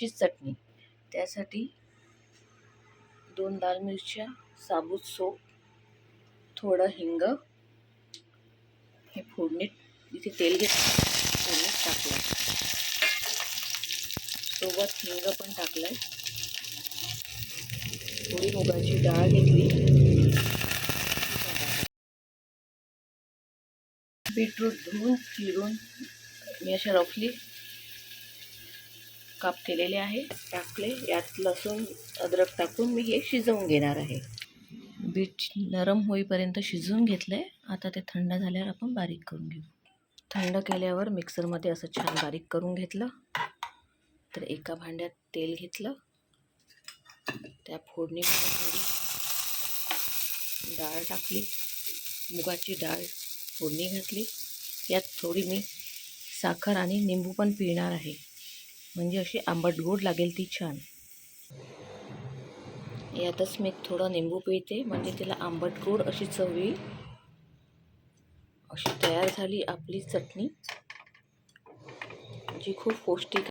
ची चटणी. त्यासाठी दोन लाल मिरच्या साबूत सोप थोडं हिंग. हे फोडणीत इथे तेल घेत फोडणीत टाकलं सोबत हिंग पण टाकलंय. थोडी मुगाची डाळ घेतली. बीटरूट धुवून चिरून मी अशा रफली काप केलेले आहे टाकले. यात लसूण अद्रक टाकून मी हे शिजवून घेणार आहे. बीट नरम होईपर्यंत शिजवून घेतलं. आहे आता ते थंड झाल्यावर आपण बारीक करून घेऊ. थंड केल्यावर मिक्सरमध्ये असं छान बारीक करून घेतलं. तर एका भांड्यात तेल घेतलं. त्या फोडणीमध्ये थोडी डाळ टाकली. मुगाची डाळ फोडणी घातली. यात थोडी मी साखर आणि निंबू पण पिळणार आहे. म्हणजे अशी आंबट गोड लागेल ती छान. यातच मी थोडं निंबू पिळते म्हणजे तिला आंबट गोड अशी चव येईल. अशी तयार झाली आपली चटणी. जी खूप पौष्टिक